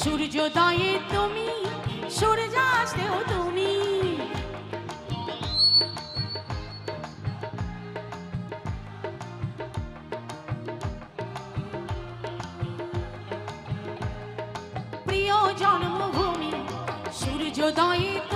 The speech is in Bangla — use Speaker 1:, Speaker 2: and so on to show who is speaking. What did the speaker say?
Speaker 1: সূর্যোদয়ে তুমি সূর্যাস্তেও তুমি। জন্মভূমি সূর্যোদয়ে তুমি সূর্যাস্তেও তুমি